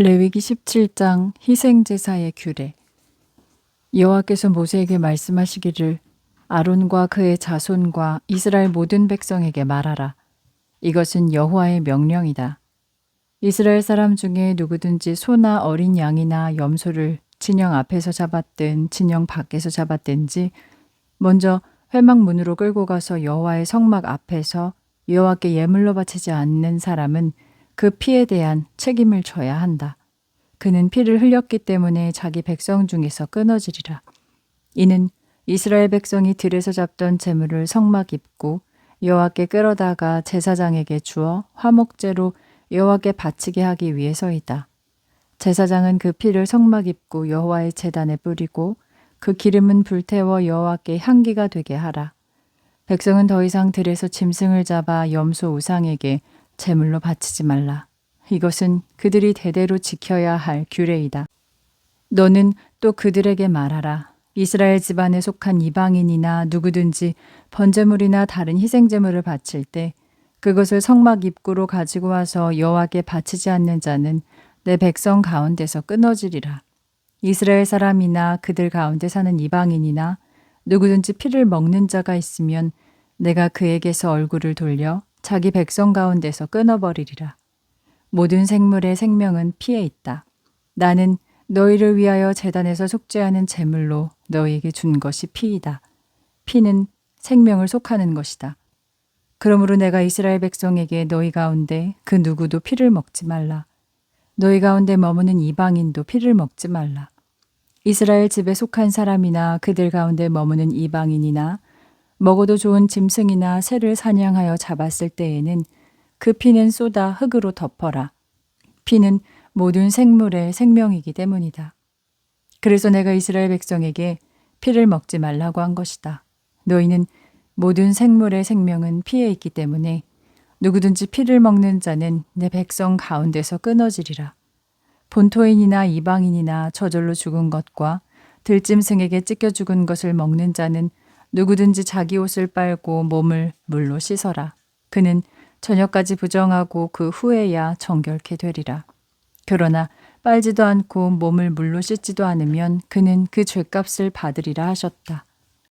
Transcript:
레위기 17장 희생제사의 규례. 여호와께서 모세에게 말씀하시기를 아론과 그의 자손과 이스라엘 모든 백성에게 말하라. 이것은 여호와의 명령이다. 이스라엘 사람 중에 누구든지 소나 어린 양이나 염소를 진영 앞에서 잡았든 진영 밖에서 잡았든지 먼저 회막 문으로 끌고 가서 여호와의 성막 앞에서 여호와께 예물로 바치지 않는 사람은 그 피에 대한 책임을 져야 한다. 그는 피를 흘렸기 때문에 자기 백성 중에서 끊어지리라. 이는 이스라엘 백성이 들에서 잡던 재물을 성막 입고 여호와께 끌어다가 제사장에게 주어 화목제로 여호와께 바치게 하기 위해서이다. 제사장은 그 피를 성막 입고 여호와의 제단에 뿌리고 그 기름은 불태워 여호와께 향기가 되게 하라. 백성은 더 이상 들에서 짐승을 잡아 염소 우상에게 제물로 바치지 말라. 이것은 그들이 대대로 지켜야 할 규례이다. 너는 또 그들에게 말하라. 이스라엘 집안에 속한 이방인이나 누구든지 번제물이나 다른 희생제물을 바칠 때 그것을 성막 입구로 가지고 와서 여호와께 바치지 않는 자는 내 백성 가운데서 끊어지리라. 이스라엘 사람이나 그들 가운데 사는 이방인이나 누구든지 피를 먹는 자가 있으면 내가 그에게서 얼굴을 돌려 자기 백성 가운데서 끊어버리리라. 모든 생물의 생명은 피에 있다. 나는 너희를 위하여 재단에서 속죄하는 제물로 너희에게 준 것이 피이다. 피는 생명을 속하는 것이다. 그러므로 내가 이스라엘 백성에게 너희 가운데 그 누구도 피를 먹지 말라. 너희 가운데 머무는 이방인도 피를 먹지 말라. 이스라엘 집에 속한 사람이나 그들 가운데 머무는 이방인이나 먹어도 좋은 짐승이나 새를 사냥하여 잡았을 때에는 그 피는 쏟아 흙으로 덮어라. 피는 모든 생물의 생명이기 때문이다. 그래서 내가 이스라엘 백성에게 피를 먹지 말라고 한 것이다. 너희는 모든 생물의 생명은 피에 있기 때문에 누구든지 피를 먹는 자는 내 백성 가운데서 끊어지리라. 본토인이나 이방인이나 저절로 죽은 것과 들짐승에게 찢겨 죽은 것을 먹는 자는 누구든지 자기 옷을 빨고 몸을 물로 씻어라. 그는 저녁까지 부정하고 그 후에야 정결케 되리라. 그러나 빨지도 않고 몸을 물로 씻지도 않으면 그는 그 죄값을 받으리라 하셨다.